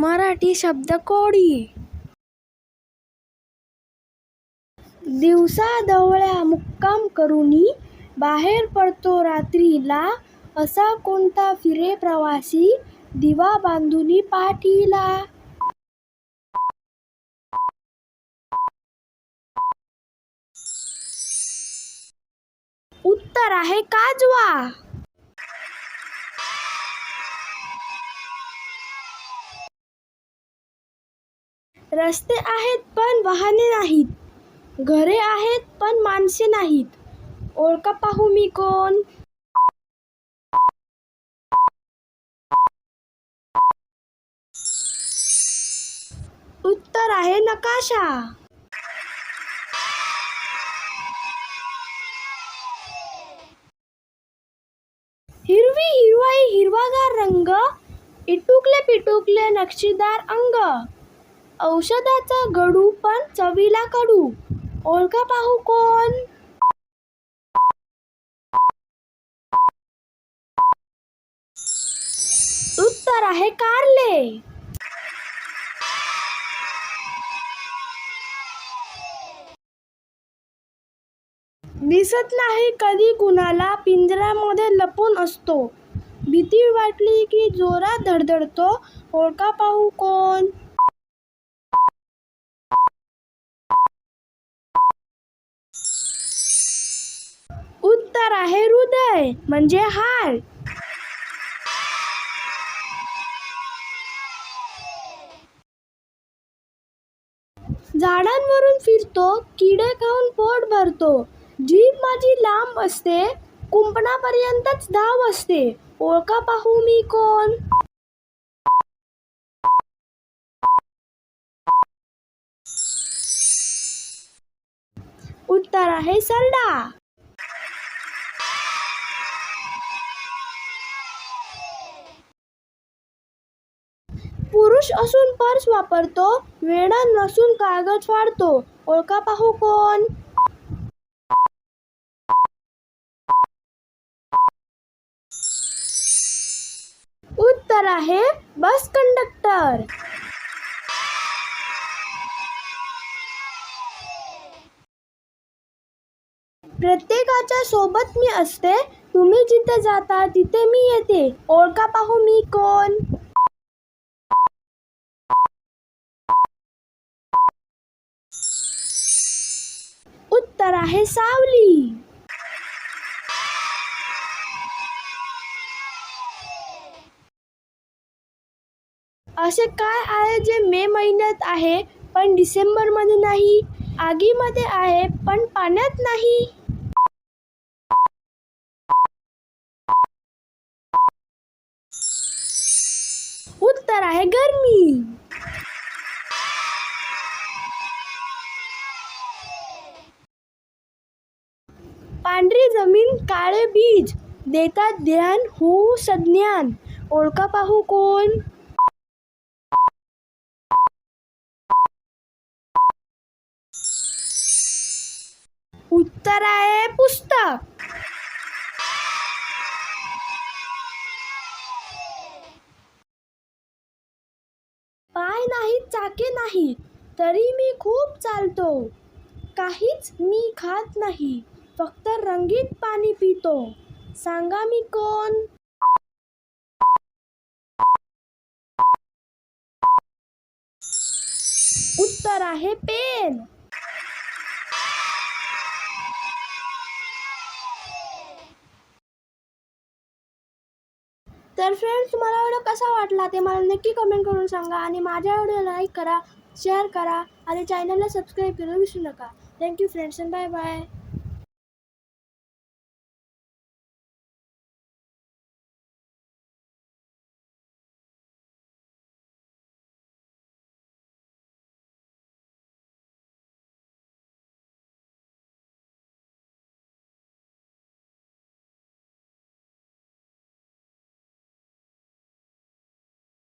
मराठी शब्द कोडी. दिवसा दवळ्या मुक्काम करूनी बाहेर पडतो रात्रीला असा कोणता फिरे प्रवासी दिवा बांधूनी पाठीला. उत्तर आहे काजवा. रस्ते आहेत पण वाहने नाहीत. घरे आहेत पण माणसे नाहीत. ओळखा पाहू मी कोण? उत्तर आहे नकाशा. हिरवी हिरवाई हिरवागार रंग इटुकले पिटुकले नक्षीदार अंग. औषधाचा गडू पण चवीला कडू. ओळखा पाहू कोण? उत्तर आहे कारले. दिसत नाही कधी कुणाला पिंजऱ्यामध्ये लपून असतो. भीती वाटली की जोरात धडधडतो. ओळखा पाहू कोण? जय म्हणजे हार झाडांवरून फिरतो किडे खाऊन पोट भरतो. जीभ माझी लांब असते कुंपणापर्यंतच धाव असते. ओळखा पाहू मी कोण? उत्तर आहे सरडा. पुरुष असून पर्स वापरतो वेडा नसून कागद फाडतो. ओळखा पाहू कोण? उत्तर आहे बस कंडक्टर. प्रत्येकाच्या सोबत मी असते तुम्ही जिथे जाता तिथे मी येते. ओळखा पाहू मी कोण? आहे सावली. असे काय आहे जे मे महिन्यात आहे पण डिसेंबरमध्ये नाही? आगीमध्ये आहे पण पाण्यात नाही? उत्तर आहे गरमी. पांढरी जमीन काळे बीज देतात ध्यान होऊ संज्ञान. ओळखा पाहू कोण? उत्तर आहे पुस्तक. पाय नाहीत चाके नाही तरी मी खूप चालतो. काहीच मी खात नाही. फक्त रंगीत पाणी पितो. सांगा मी कोण? उत्तर आहे पेन. तर फ्रेंड्स तुम्हाला व्हिडिओ कसा वाटला ते मला नक्की कमेंट करून सांगा आणि माझ्या व्हिडिओ लाईक करा शेअर करा आणि चॅनलला सबस्क्राईब करून विसरू नका. Thank you friends bye bye